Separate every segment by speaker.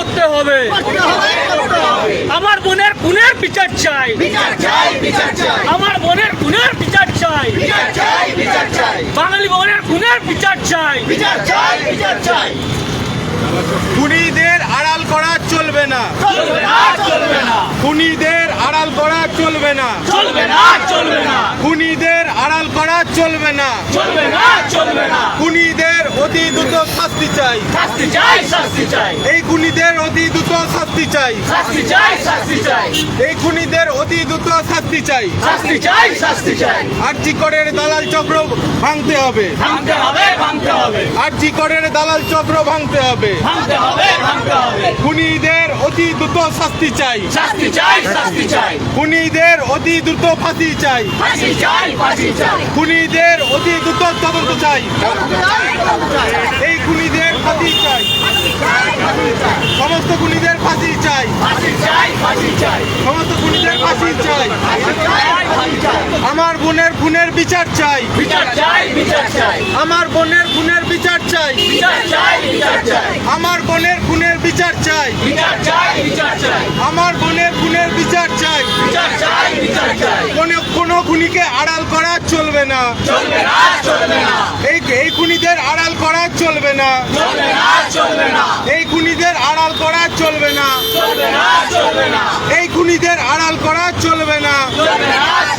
Speaker 1: করতে হবে। আমার বোনের খুনের বিচার চাই।
Speaker 2: বিচার চাই বিচার চাই।
Speaker 1: আমার বোনের খুনের বিচার চাই।
Speaker 2: বিচার চাই বিচার চাই।
Speaker 1: বাঙালি বোনের খুনের বিচার চাই।
Speaker 2: বিচার চাই বিচার চাই।
Speaker 3: খুনিদের আড়াল করা চলবে।
Speaker 1: চলবে না।
Speaker 3: খুনিদের আড়াল করা চলবে না। খুনিদের আড়াল করা চলবে না। খুনিদের অতি দ্রুত শাস্তি চাই। এই খুনিদের অতি দ্রুত শাস্তি চাই।
Speaker 1: শাস্তি চাই শাস্তি চাই
Speaker 3: এই খুনিদের অতি দ্রুত শাস্তি চাই
Speaker 1: শাস্তি চাই শাস্তি চাই।
Speaker 3: আরজি করের দালাল চক্র ভাঙতে হবে।
Speaker 1: ভাঙতে হবে ভাঙতে হবে।
Speaker 3: আরজি করের দালাল চক্র ভাঙতে হবে।
Speaker 1: ভাঙতে হবে ভাঙতে হবে।
Speaker 3: খুনিদের অতি দ্রুত শাস্তি চাই।
Speaker 1: শাস্তি চাই শাস্তি চাই।
Speaker 3: খুনিদের অতি দ্রুত ফাঁসি চাই।
Speaker 1: ফাঁসি চাই ফাঁসি চাই।
Speaker 3: খুনিদের অতি দ্রুত তদন্ত চাই। এই খুনিদের ফাঁসি চাই। সমস্ত খুনিদের ফাঁসি চাই।
Speaker 1: ফাঁসি চাই ফাঁসি চাই।
Speaker 3: সমস্ত খুনিদের ফাঁসি চাই। আমার বোনের খুনের বিচার চাই।
Speaker 1: বিচার চাই বিচার চাই।
Speaker 3: আমার বোনের খুনের বিচার চাই।
Speaker 1: বিচার চাই বিচার চাই।
Speaker 3: আমার বোনের খুনের বিচার চাই।
Speaker 1: বিচার চাই বিচার চাই।
Speaker 3: আমার বোনের খুনের বিচার চাই।
Speaker 1: বিচার চাই বিচার চাই।
Speaker 3: কোনো কোনো খুনিকে আড়াল করা চলবে না।
Speaker 1: চলবে না চলবে না।
Speaker 3: এই এই খুনিদের আড়াল করা চলবে না।
Speaker 1: চলবে না চলবে না।
Speaker 3: এই খুনিদের আড়াল করা চলবে না।
Speaker 1: চলবে না চলবে না।
Speaker 3: এই খুনিদের আড়াল করা চলবে না
Speaker 1: চলবে না। চলবে না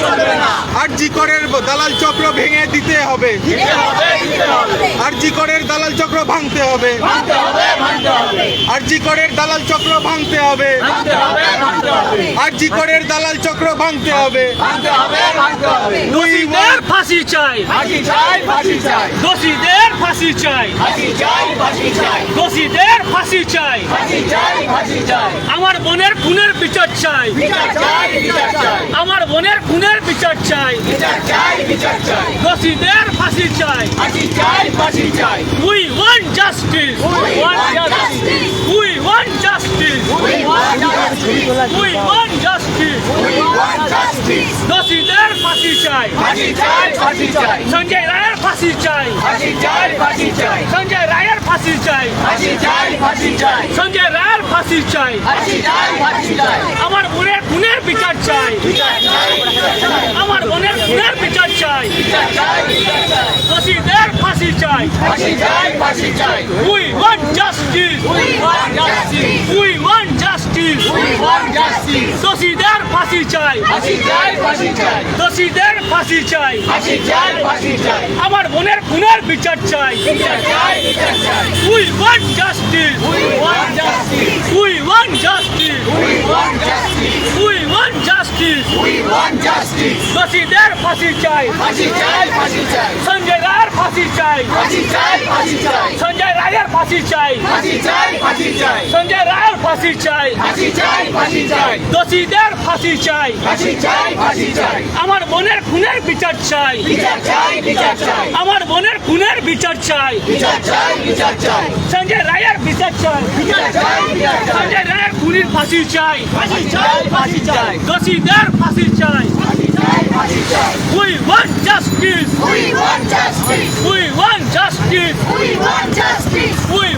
Speaker 3: করের দালাল চক্র ভেঙে দিতে হবে। করের দালাল চক্র ভাঙতে হবে। করের দালাল চক্র ভাঙতে হবে। করের দালাল চক্র ভাঙতে হবে।
Speaker 1: ফাঁসি চাই। দোষীদের ফাঁসি চাই। দোষীদের ফাঁসি চাই। আমার বোনের খুনের বিচার চাই। আমার বোনের খুনের বিচার চাই। দোষীদের ফাঁসি চাই। We want justice we want justice.
Speaker 2: We want justice.
Speaker 1: We justice
Speaker 2: We want justice.
Speaker 1: দোষীদের ফাঁসি চাই
Speaker 2: ফাঁসি চাই ফাঁসি চাই
Speaker 1: সঞ্জয় রায়ের ফাঁসি চাই
Speaker 2: ফাঁসি চাই ফাঁসি চাই
Speaker 1: সঞ্জয় রায়ের ফাঁসি চাই
Speaker 2: ফাঁসি চাই ফাঁসি চাই
Speaker 1: সঞ্জয় রায়ের ফাঁসি চাই
Speaker 2: ফাঁসি চাই ফাঁসি চাই
Speaker 1: আমার বোনের খুনের বিচার চাই
Speaker 2: বিচার চাই বিচার চাই
Speaker 1: আমার বোনের খুনের বিচার চাই
Speaker 2: বিচার চাই বিচার চাই
Speaker 1: দোষীদের ফাঁসি চাই
Speaker 2: ফাঁসি চাই ফাঁসি চাই
Speaker 1: we want justice
Speaker 2: We want justice.
Speaker 1: We want justice
Speaker 2: We want justice.
Speaker 1: দোষীদের ফাঁসি চাই
Speaker 2: ফাঁসি চাই ফাঁসি চাই
Speaker 1: দোষীদের ফাঁসি চাই
Speaker 2: ফাঁসি চাই ফাঁসি চাই
Speaker 1: আমার বোনের খুনের বিচার চাই।
Speaker 2: বিচার চাই বিচার চাই।
Speaker 1: We want justice
Speaker 2: We want justice.
Speaker 1: We want justice
Speaker 2: We want justice.
Speaker 1: We want justice
Speaker 2: We want justice.
Speaker 1: দোষীদের ফাঁসি চাই
Speaker 2: ফাঁসি চাই ফাঁসি চাই
Speaker 1: সঞ্জয় রায়ের ফাঁসি চাই
Speaker 2: ফাঁসি চাই ফাঁসি চাই
Speaker 1: সঞ্জয় রায়ের ফাঁসি চাই
Speaker 2: ফাঁসি চাই ফাঁসি চাই
Speaker 1: সঞ্জয় রায়ের ফাঁসি চাই
Speaker 2: ফাঁসি চাই ফাঁসি চাই
Speaker 1: দোষীদের ফাঁসি চাই
Speaker 2: ফাঁসি চাই ফাঁসি চাই
Speaker 1: আমার বোনের খুনের বিচার চাই
Speaker 2: বিচার চাই বিচার চাই
Speaker 1: আমার বোনের খুনের বিচার চাই
Speaker 2: বিচার চাই বিচার চাই
Speaker 1: সঞ্জয় রায়ের বিচার চাই
Speaker 2: বিচার চাই বিচার চাই
Speaker 1: সঞ্জয় রায়ের খুনির ফাঁসি চাই
Speaker 2: ফাঁসি চাই ফাঁসি চাই
Speaker 1: দোষীদের ফাঁসি চাই
Speaker 2: ফাঁসি চাই ফাঁসি চাই
Speaker 1: we want justice
Speaker 2: We want justice.
Speaker 1: We want justice
Speaker 2: We want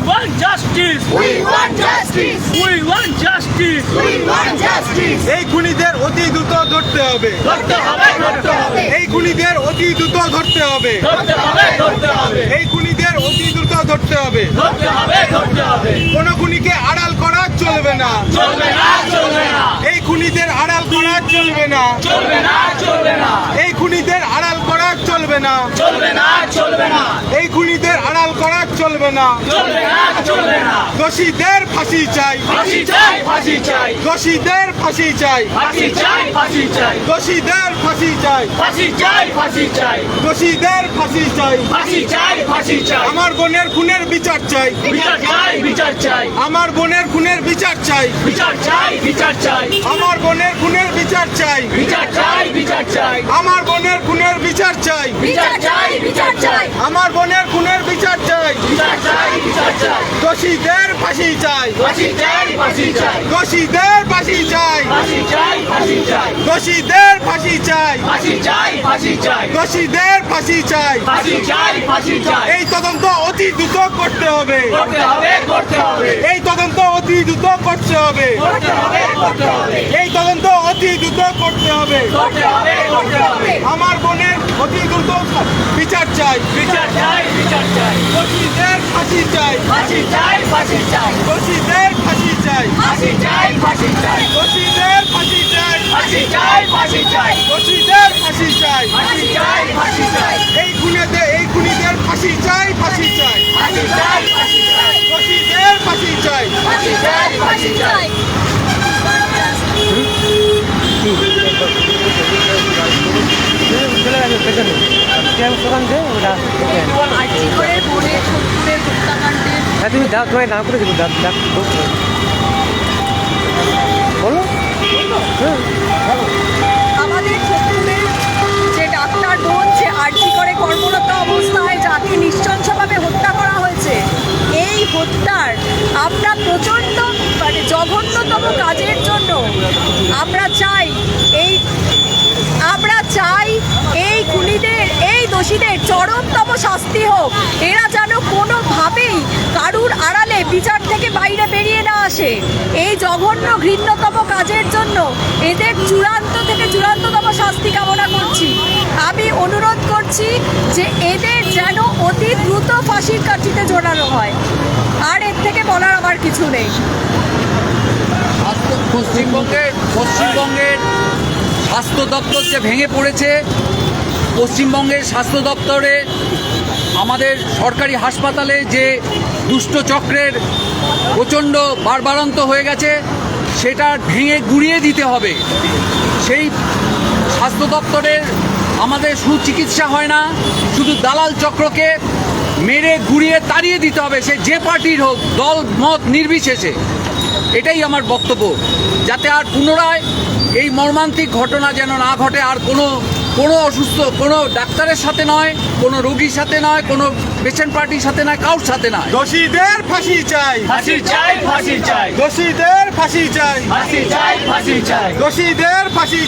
Speaker 2: justice.
Speaker 1: Want justice
Speaker 2: We want justice.
Speaker 1: We want justice
Speaker 2: We want justice.
Speaker 3: এই খুনিদের অতি দ্রুত ধরতে হবে।
Speaker 1: ধরতে হবে ধরতে হবে।
Speaker 3: এই খুনিদের অতি দ্রুত ধরতে হবে।
Speaker 1: ধরতে হবে ধরতে হবে।
Speaker 3: এই খুনিদের অতি দ্রুত ধরতে হবে।
Speaker 1: ধরতে হবে ধরতে হবে।
Speaker 3: কোন খুনিকে আড়াল করা চলবে না।
Speaker 1: চলবে না চলবে না।
Speaker 3: এই খুনিদের আড়াল করা চলবে না।
Speaker 1: চলবে না চলবে না।
Speaker 3: এই খুনিদের আড়াল করা চলবে না।
Speaker 1: চলবে না চলবে না।
Speaker 3: এই খুনিদের আড়াল করা চলবে না।
Speaker 1: চলবে না
Speaker 3: দোষীদের ফাঁসি চাই।
Speaker 1: ফাঁসি চাই ফাঁসি চাই।
Speaker 3: দোষীদের ফাঁসি চাই।
Speaker 1: ফাঁসি চাই ফাঁসি চাই।
Speaker 3: দোষীদের ফাঁসি চাই।
Speaker 1: ফাঁসি চাই ফাঁসি চাই।
Speaker 3: দোষীদের ফাঁসি চাই।
Speaker 1: ফাঁসি চাই ফাঁসি চাই।
Speaker 3: আমার বোনের খুনের বিচার চাই।
Speaker 1: বিচার চাই বিচার চাই।
Speaker 3: আমার বোনের খুনের বিচার চাই।
Speaker 1: বিচার চাই বিচার চাই।
Speaker 3: আমার বোনের খুনের বিচার চাই।
Speaker 1: বিচার চাই বিচার চাই
Speaker 3: আমার বোনের খুনের বিচার চাই।
Speaker 2: বিচার চাই বিচার চাই।
Speaker 3: আমার বোনের খুনের বিচার চাই।
Speaker 1: বিচার চাই বিচার চাই।
Speaker 3: দোষীদের ফাঁসি চাই।
Speaker 1: ফাঁসি চাই ফাঁসি চাই।
Speaker 3: দোষীদের ফাঁসি চাই।
Speaker 1: ফাঁসি চাই ফাঁসি চাই।
Speaker 3: দোষীদের ফাঁসি চাই।
Speaker 1: ফাঁসি চাই ফাঁসি চাই।
Speaker 3: দোষীদের ফাঁসি চাই।
Speaker 1: ফাঁসি চাই ফাঁসি চাই।
Speaker 3: এই তদন্ত অতি দ্রুত করতে হবে।
Speaker 1: করতে হবে করতে হবে।
Speaker 3: এই তদন্ত অতি দ্রুত করতে হবে। এই তদন্ত অতি দ্রুত করতে হবে আমার বোনের অতি দ্রুত বিচার চাই
Speaker 1: বিচার চাই বিচার চাই
Speaker 3: দোষীদের ফাঁসি চাই
Speaker 1: ফাঁসি চাই ফাঁসি চাই
Speaker 3: দোষীদের ফাঁসি চাই
Speaker 1: ফাঁসি চাই ফাঁসি চাই
Speaker 3: দোষীদের ফাঁসি চাই
Speaker 1: ফাঁসি চাই ফাঁসি চাই
Speaker 3: দোষীদের ফাঁসি চাই
Speaker 1: ফাঁসি চাই ফাঁসি চাই
Speaker 3: এই খুনেতে এই খুনিদের ফাঁসি চাই ফাঁসি চাই
Speaker 1: ফাঁসি চাই ফাঁসি চাই
Speaker 3: দোষীদের ফাঁসি চাই
Speaker 1: ফাঁসি চাই ফাঁসি চাই
Speaker 2: আর্যিকরের বোনের শত্রুদের হত্যাকাণ্ডের
Speaker 4: হ্যাঁ তুমি দাও তোমায় নাম করে দেবো দাও দাও বলো।
Speaker 2: আমাদের যে ডাক্তার বোন যে আর্জি করে কর্মরত অবস্থায় যাকে নৃশংসভাবে হত্যা করা হয়েছে এই হত্যার আমরা প্রচণ্ড মানে জঘন্যতম কাজের জন্য আমরা চাই এই আমরা চাই এই খুনিদের, এই দোষীদের চরমতম শাস্তি হোক। এরা যেন কোনোভাবেই কারুর আড়ালে বিচার থেকে বাইরে বেরিয়ে না আসে। এই জঘন্য, ঘৃণ্যতম কাজের জন্য এদের চূড়ান্ত থেকে চূড়ান্ততম শাস্তি কামনা করছি। আমি অনুরোধ করছি যে এদের যেন অতি দ্রুত ফাঁসির কাঠিতে জোড়ানো হয়। আর এর থেকে বলার আমার কিছু নেই।
Speaker 5: পশ্চিমবঙ্গের পশ্চিমবঙ্গের স্বাস্থ্য দপ্তর যে ভেঙে পড়েছে, পশ্চিমবঙ্গের স্বাস্থ্য দপ্তরে আমাদের সরকারি হাসপাতালে যে দুষ্ট চক্রের প্রচণ্ড বারবারন্ত হয়ে গেছে, সেটা ভেঙে গুড়িয়ে দিতে হবে। সেই স্বাস্থ্য দপ্তরের আমাদের সুচিকিৎসা হয় না, শুধু দালাল চক্রকে মেরে গুড়িয়ে তাড়িয়ে দিতে হবে। সে যে পার্টির হোক, দল, মত নির্বিশেষে। এটাই আমার বক্তব্য। যাতে আর পুনরায় এই মর্মান্তিক ঘটনা যেন না ঘটে আর কোনো কোনো অসুস্থ কোনো ডাক্তারের সাথে নয় কোনো রোগীর সাথে নয় কোনো পেশেন্ট পার্টির সাথে নয় কারোর সাথে নয়।
Speaker 3: দোষীদের ফাঁসি চাই।
Speaker 1: ফাঁসি চাই ফাঁসি চাই।
Speaker 3: দোষীদের ফাঁসি চাই।
Speaker 1: ফাঁসি চাই ফাঁসি চাই।
Speaker 3: দোষীদের ফাঁসি